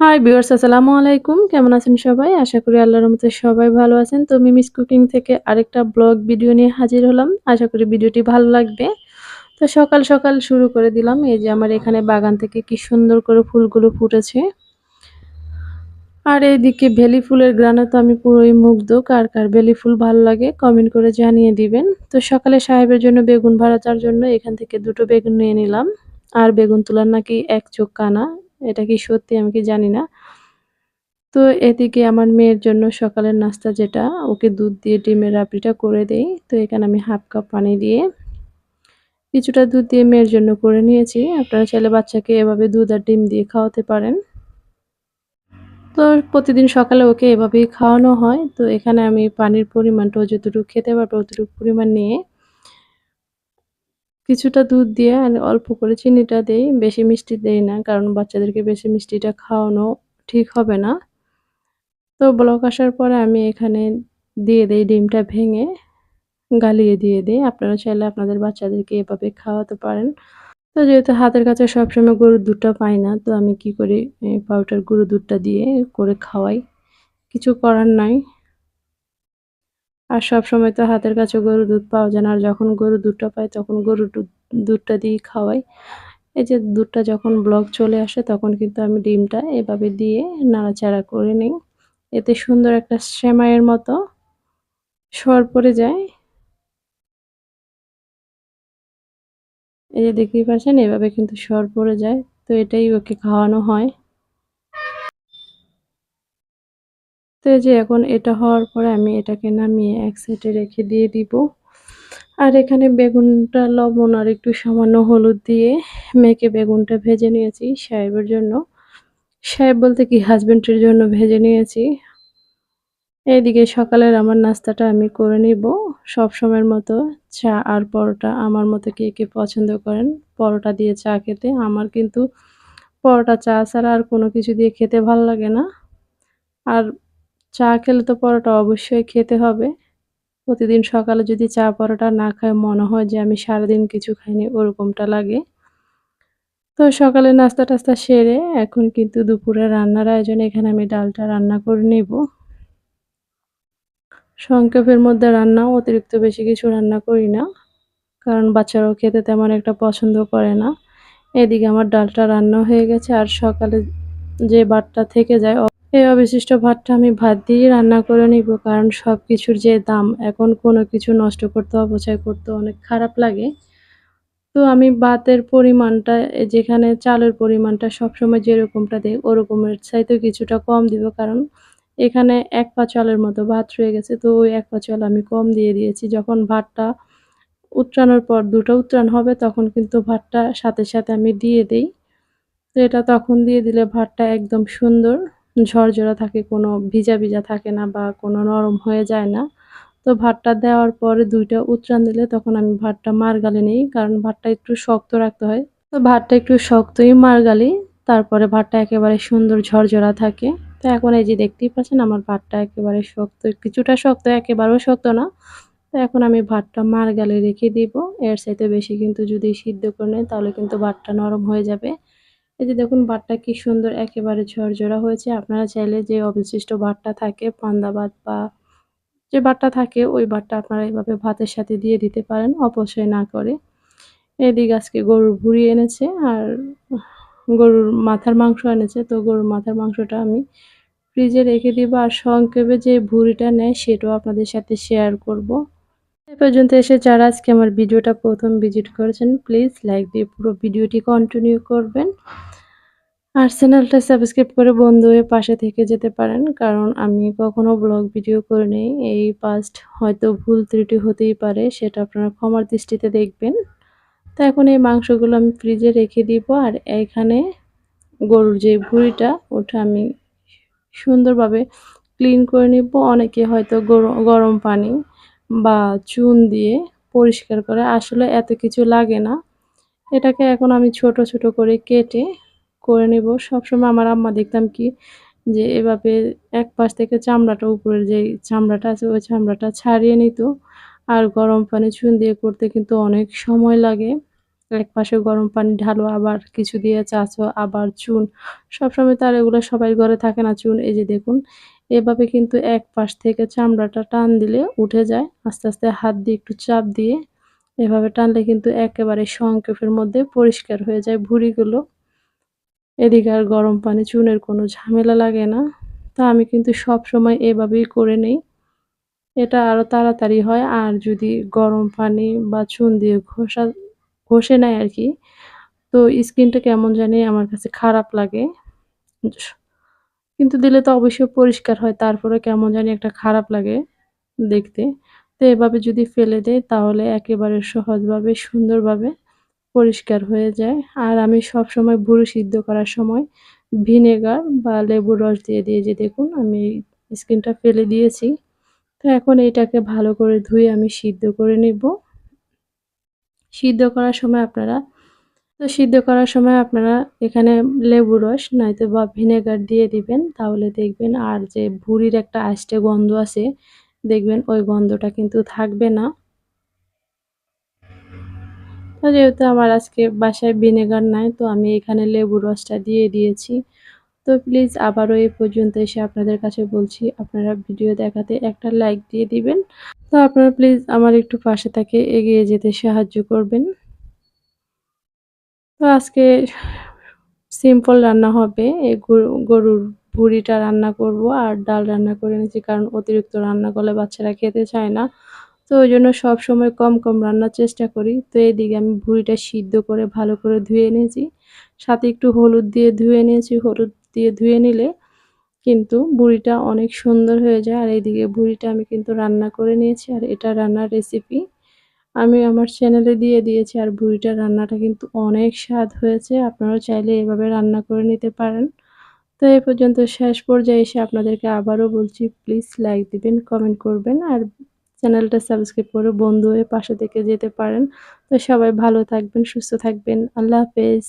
Hi viewers আসসালামু আলাইকুম। কেমন আছেন সবাই? আশা করি আল্লাহর রহমতে সবাই ভালো আছেন। তো মিমিস কুকিং থেকে আরেকটা ব্লগ ভিডিও নিয়ে হাজির হলাম। আশা করি ভিডিওটি ভালো লাগবে। তো সকাল, সকাল শুরু করে দিলাম। এই যে আমার এখানে বাগান থেকে কি সুন্দর করে ফুলগুলো ফুটেছে। আর এইদিকে ভেলি ফুলের গ্রানে তো আমি পুরোই মুগ্ধ। কার, কার ভেলি ফুল ভালো লাগে কমেন্ট করে জানিয়ে দিবেন। তো সকালে সাহেবের জন্য বেগুন ভাড়াচার জন্য এখান থেকে দুটো বেগুন নিয়ে নিলাম। আর বেগুন তোলার নাকি এক চোখ কানা। এটা কি সত্যি আমি কি জানি না। তো এদিকে আমার মেয়ের জন্য সকালের নাস্তা যেটা, ওকে দুধ দিয়ে ডিমের রাবড়িটা করে দেই। তো এখানে আমি হাফ কাপ পানি দিয়ে কিছুটা দুধ দিয়ে মেয়ের জন্য করে নিয়েছি। আপনারা চাইলে বাচ্চাকে এভাবে দুধ আর ডিম দিয়ে খাওয়াতে পারেন। তো প্রতিদিন সকালে ওকে এভাবেই খাওয়ানো হয়। তো এখানে আমি পানির পরিমাণটা যতটুকু খেতে পারবে, অতটুকু পরিমাণ নিয়ে কিছুটা দুধ দিয়ে আর অল্প করে চিনিটা দেই। বেশি মিষ্টি দেই না। কারণ বাচ্চাদেরকে বেশি মিষ্টিটা খাওয়ানো ঠিক হবে না। তো ব্লক আসার পরে আমি এখানে দিয়ে দেই ডিমটা ভেঙে, গালিয়ে দিয়ে দেই। আপনারা চাইলে আপনাদের বাচ্চাদেরকে এভাবে খাওয়াতে পারেন। তো যেহেতু হাতের কাছে সবসময় গরুর দুধটা পাই না, তো আমি কি করি পাউডার গরুর দুধটা দিয়ে করে খাওয়াই। কিছু করার নাই। আর সবসময় তো হাতের কাছে গরুর দুধ পাওয়া যায় না। আর যখন গরুর দুধটা পাই তখন গরুর দুধটা দিয়েই খাওয়াই। এই যে দুধটা যখন ব্লক চলে আসে, তখন কিন্তু আমি ডিমটা এভাবে দিয়ে নাড়াচাড়া করে নিই। এতে সুন্দর একটা সেমাইয়ের মতো সর পড়ে যায়। এই যে দেখতেই পাচ্ছেন, এভাবে কিন্তু সর পড়ে যায়। তো এটাই ওকে খাওয়ানো হয়। তো এই যে এখন এটা হওয়ার পরে আমি এটাকে নামিয়ে এক সাইডে রেখে দিয়ে দিব। আর এখানে বেগুনটা লবণ আর একটু সামান্য হলুদ দিয়ে মেখে বেগুনটা ভেজে নিয়েছি সাহেবের জন্য। সাহেব বলতে কি হাজবেন্ডের জন্য ভেজে নিয়েছি। এইদিকে সকালের আমার নাস্তাটা আমি করে নিব সবসময়ের মতো চা আর পরোটা আমার মতো কে কে পছন্দ করেন, পরোটা দিয়ে চা খেতে আমার কিন্তু পরোটা চা ছাড়া আর কোনো কিছু দিয়ে খেতে ভালো লাগে না আর চা খেলে তো পরোটা অবশ্যই খেতে হবে। প্রতিদিন সকালে যদি চা পরোটা না খায়, মনে হয় যে আমি সারাদিন কিছু খাইনি, ওরকমটা লাগে। তো সকালে নাস্তা টাস্তা সেরে এখন কিন্তু দুপুরে রান্নার আয়োজন। এখানে আমি ডালটা রান্না করে নেব। সংক্ষেপের মধ্যে রান্না অতিরিক্ত বেশি কিছু রান্না করি না, কারণ বাচ্চারাও খেতে তেমন একটা পছন্দ করে না। এদিকে আমার ডালটা রান্না হয়ে গেছে, আর সকালে যে ভাতটা থেকে যায় এই অবশিষ্ট ভাতটা আমি ভাত দিয়ে রান্না করে নিব, কারণ সব কিছুর যে দাম, এখন কোনো কিছু নষ্ট করতে, অপচয় করতে অনেক খারাপ লাগে। তো আমি ভাতের পরিমাণটা যেখানে চালের পরিমাণটা সবসময় যেরকমটা দেয় ওরকমের চাইতে কিছুটা কম দিব, কারণ এখানে এক পা চালের মতো ভাত রয়ে গেছে, তো ওই এক পা চাল আমি কম দিয়ে দিয়েছি। যখন ভাতটা উত্রানোর পর দুটো উত্রান হবে, তখন কিন্তু ভাতটা সাথে সাথে আমি দিয়ে দিই। তো এটা তখন দিয়ে দিলে ভাতটা একদম সুন্দর ঝরঝরা থাকে, কোনো ভিজা ভিজা থাকে না বা কোনো নরম হয়ে যায় না। তো ভাতটা দেওয়ার পরে দুইটা উত্রান দিলে তখন আমি ভাতটা মারগালে নিই, কারণ ভাতটা একটু শক্ত রাখতে হয়। তো ভাতটা একটু শক্তই মারগালি, তারপরে ভাতটা একেবারে সুন্দর ঝরঝরা থাকে। তো এখন এই যে দেখতেই পাচ্ছেন, আমার ভাতটা একেবারে শক্ত, কিছুটা শক্ত, একেবারেও শক্ত না। তো এখন আমি ভাতটা মার গালে রেখে দিব। এর সাথে বেশি কিন্তু যদি সিদ্ধ করে নেয়, তাহলে কিন্তু ভাতটা নরম হয়ে যাবে। এই যে দেখুন বাটটা কি সুন্দর একেবারে ঝরঝরা হয়েছে। আপনারা চাইলে যে অবশিষ্ট ভাতটা থাকে পান্দা ভাত বা যে বাটটা থাকে, ওই বাটটা আপনারা এইভাবে ভাতের সাথে দিয়ে দিতে পারেন, অপচয় না করে। এদিক আজকে গরুর ভুড়ি এনেছে আর গরুর মাথার মাংস এনেছে। তো গরুর মাথার মাংসটা আমি ফ্রিজে রেখে দিব আর সংক্ষেপে যে ভুড়িটা নেয় সেটাও আপনাদের সাথে শেয়ার করব। এ পর্যন্ত এসে যারা আজকে আমার ভিডিওটা প্রথম ভিজিট করেছেন, প্লিজ লাইক দিয়ে পুরো ভিডিওটি কন্টিনিউ করবেন। আর চ্যানেলটা সাবস্ক্রাইব করে বন্ধু হয়ে পাশে থেকে যেতে পারেন, কারণ আমি কখনো ব্লগ ভিডিও করে নেই। এই পাস্ট হয়তো ভুল ত্রুটি হতেই পারে, সেটা আপনারা ক্ষমার দৃষ্টিতে দেখবেন। তো এখন এই মাংসগুলো আমি ফ্রিজে রেখে দিব, আর এখানে গরুর যে ভুঁড়িটা, ওটা আমি সুন্দরভাবে ক্লিন করে নিব। অনেকে হয়তো গরম পানি বা চুন দিয়ে পরিষ্কার করে, আসলে এত কিছু লাগে না। এটাকে এখন আমি ছোট ছোট করে কেটে করে নেব। সবসময় আমার আম্মা দেখতাম কি যে এভাবে এক পাশ থেকে চামড়াটা উপরের যে চামড়াটা আছে, ওই চামড়াটা ছাড়িয়ে নিত। আর গরম পানি চুন দিয়ে করতে কিন্তু অনেক সময় লাগে। এক পাশে গরম পানি ঢালো, আবার কিছু দিয়ে চাচো, আবার চুন। সবসময় তো আর এগুলো সবাই ঘরে থাকে না চুন। এই যে দেখুন, এভাবে কিন্তু এক পাশ থেকে চামড়াটা টান দিলে উঠে যায়। আস্তে আস্তে হাত দিয়ে একটু চাপ দিয়ে এভাবে টানলে কিন্তু একেবারে সংক্ষেপের মধ্যে পরিষ্কার হয়ে যায় ভুঁড়িগুলো। এদিকে আর গরম পানি, চুনের কোনো ঝামেলা লাগে না। তা আমি কিন্তু সব সময় এভাবেই করে নেই। এটা আরও তাড়াতাড়ি হয়, আর যদি গরম পানি বা চুন দিয়ে ঘষা, ঘষে নেয় আর কি, তো স্কিনটা কেমন জানি আমার কাছে খারাপ লাগে। কিন্তু দিলে তো অবশ্যই পরিষ্কার হয়, তারপরে কেমন জানি একটা খারাপ লাগে দেখতে। তো এভাবে যদি ফেলে দেয়, তাহলে একেবারে সহজভাবে, সুন্দরভাবে পরিষ্কার হয়ে যায়। আর আমি সব সময় ভুরু সিদ্ধ করার সময় ভিনেগার বা লেবুর রস দিয়ে দিয়ে যে দেখুন আমি স্কিনটা ফেলে দিয়েছি। তো এখন এটাকে ভালো করে ধুয়ে আমি সিদ্ধ করে নেব। সিদ্ধ করার সময় আপনারা, তো সিদ্ধ করার সময় আপনারা এখানে লেবু রস নয়তো বা ভিনেগার দিয়ে দিবেন, তাহলে দেখবেন আর যে ভুড়ির একটা আষ্টে গন্ধ আছে, দেখবেন ওই গন্ধটা কিন্তু থাকবে না। যেহেতু আমার আজকে বাসায় ভিনেগার নাই, তো আমি এখানে লেবু রসটা দিয়ে দিয়েছি। তো প্লিজ আবারও এই পর্যন্ত এসে আপনাদের কাছে বলছি, আপনারা ভিডিও দেখাতে একটা লাইক দিয়ে দিবেন। তো আপনারা প্লিজ আমার একটু পাশে থাকে এগিয়ে যেতে সাহায্য করবেন। তো আজকে সিম্পল রান্না হবে এই গরুর ভুড়িটা রান্না করব আর ডাল রান্না করে নিয়েছি, কারণ অতিরিক্ত রান্না করলে বাচ্চারা খেতে চায় না। তো ওই জন্য সবসময় কম কম রান্নার চেষ্টা করি। তো এইদিকে আমি ভুড়িটা সিদ্ধ করে ভালো করে ধুয়ে নিয়েছি। সাথে একটু হলুদ দিয়ে ধুয়ে নিয়েছি। হলুদ দিয়ে ধুয়ে নিলে কিন্তু বুড়িটা অনেক সুন্দর হয়ে যায়। আর এইদিকে বুড়িটা আমি কিন্তু রান্না করে নিয়েছি। আর এটা রান্নার রেসিপি আমি আমার চ্যানেলে দিয়ে দিয়েছি। আর বুড়িটার রান্নাটা কিন্তু অনেক স্বাদ হয়েছে। আপনারাও চাইলে এভাবে রান্না করে নিতে পারেন। তো এই পর্যন্ত শেষ পর্যায়ে এসে আপনাদেরকে আবারও বলছি প্লিজ লাইক দিবেন কমেন্ট করবেন। আর চ্যানেলটা সাবস্ক্রাইব করে বন্ধু হয়ে পাশে থেকে যেতে পারেন। তো সবাই ভালো থাকবেন, সুস্থ থাকবেন। আল্লাহ হাফেজ।